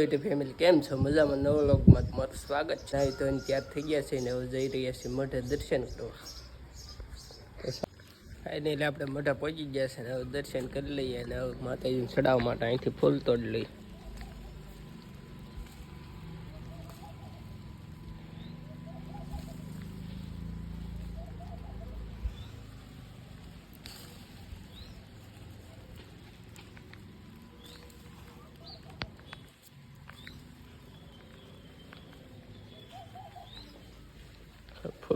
YouTube family કેમ છો? મજામાં? નવો લોકમાં તમારું સ્વાગત છે. તો અહીં ત્યાર થઈ ગયા છે ને હવે જઈ રહ્યા છીએ મઢે દર્શન કરવા. એટલે આપણે મઢા પહોંચી ગયા છે ને હવે દર્શન કરી લઈએ અને હવે માતાજીને ચડાવવા માટે અહીંથી ફૂલ તોડ લઈએ.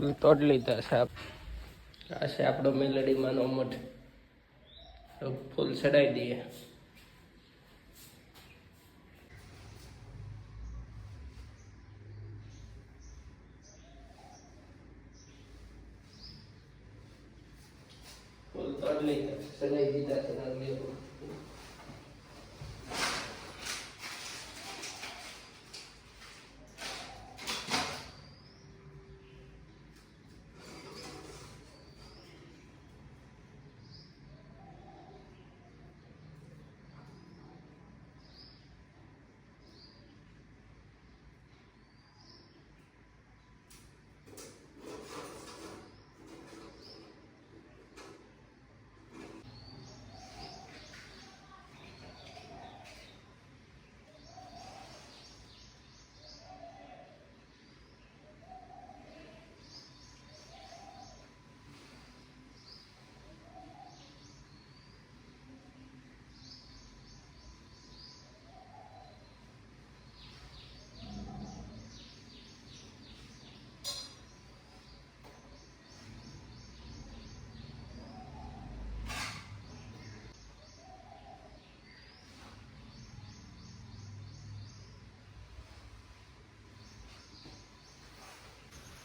ફૂલ તોડ લીધા સાહેબ. આ છે આપણો મેલડીમાંનો મઠ ફૂલ ચડાવી દઈએ. ફૂલ તોડ લીધા ચડાવી દીધા છે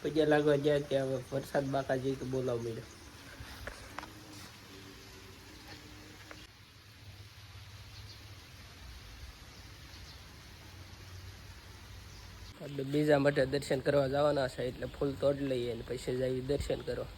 પૈયા લાગવા જાય ત્યાં હવે વરસાદ બાકા જઈ તો બોલાવ મળ્યો આપણે બીજા માટે દર્શન કરવા જવાના છે, એટલે ફૂલ તોડ લઈએ અને પછી જઈએ દર્શન કરવા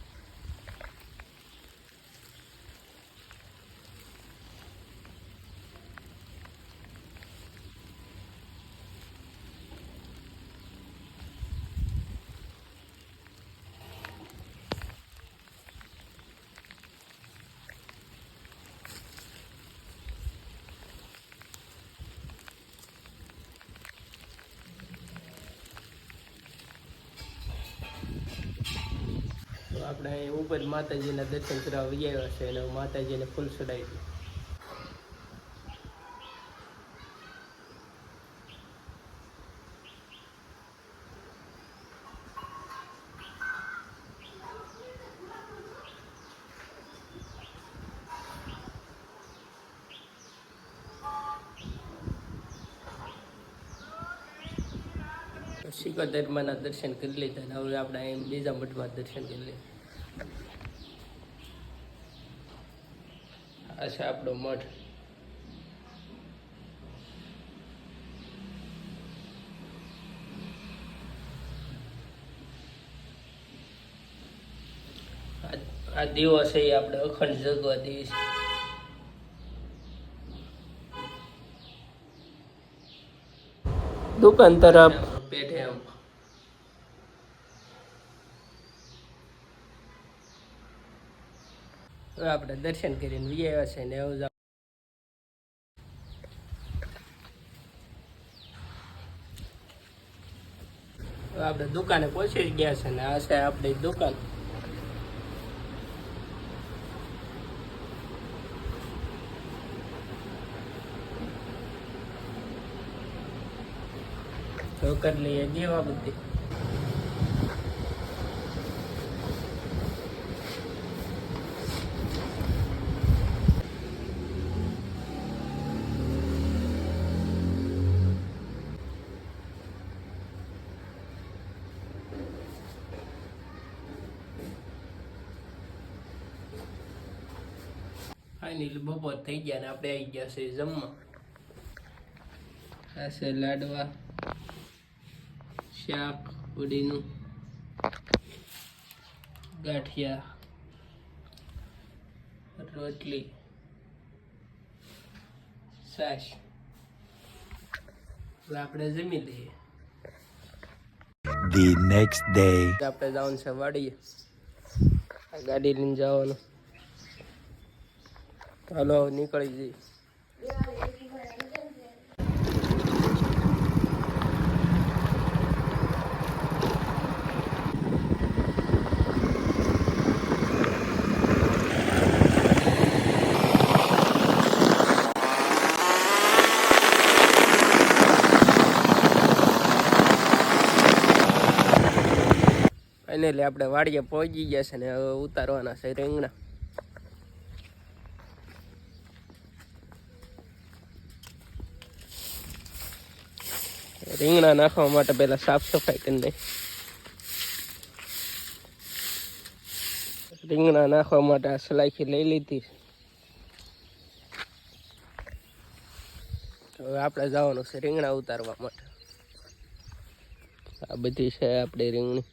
તો આપણે અહીં ઉપર માતાજીના દર્શન કરવા આવ્યા છે અને માતાજીને ફૂલ ચડાવી દીધું. સિકોતેરમાંના દર્શન કરી લીધા હવે આપણે બીજા મઠમાં દર્શન કરી લઈએ આ છે આપણો મઠ. આ- છે એ આપણે અખંડ જગવા દઈએ છીએ. દુકાન તરફ. પેઠે આપણે દર્શન કરીને વિજય છે ને એવું આપણે દુકાને પહોંચી ગયા છે ને આ છે આપણી દુકાન. તો કરી લઈએ જેવા બધી. ફાઇનલી બપોર થઈ ગયા ને આપણે આવી ગયા છે જમવા. આ છે લાડવા શાક પૂડીનું ગાંઠિયા રોટલી સાસ આપણે જમી લઈએ. The next day. આપણે જવાનું છે વાડીએ. આ ગાડી લઈને જવાનું. હાલો નીકળી જઈએ. એટલે આપણે વાડીએ પહોંચી ગયા છે ને ઉતારવાના છે રીંગણા. રીંગણા નાખવા માટે પહેલા સાફ સફાઈ કરી નાખી. રીંગણા નાખવા માટે આ સલાઈખી લઈ લીધી. હવે આપણે જવાનું છે રીંગણા ઉતારવા માટે. આ બધી છે આપણી રીંગણી.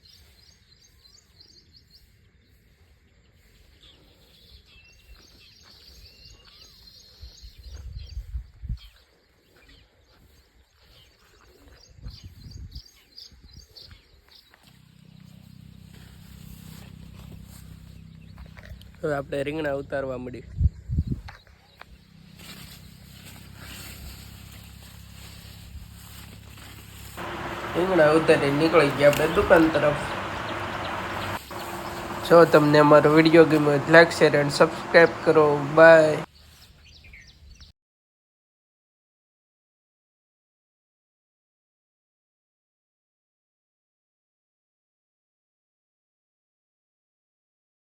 હવે આપણે રીંગણા ઉતારવા મળી રીંગણા ઉતારી નીકળી ગયા આપણે દુકાન તરફ. જો તમને અમારો વીડિયો ગમ્યો લાઈક, શેર એન્ડ સબસ્ક્રાઈબ કરો. બાય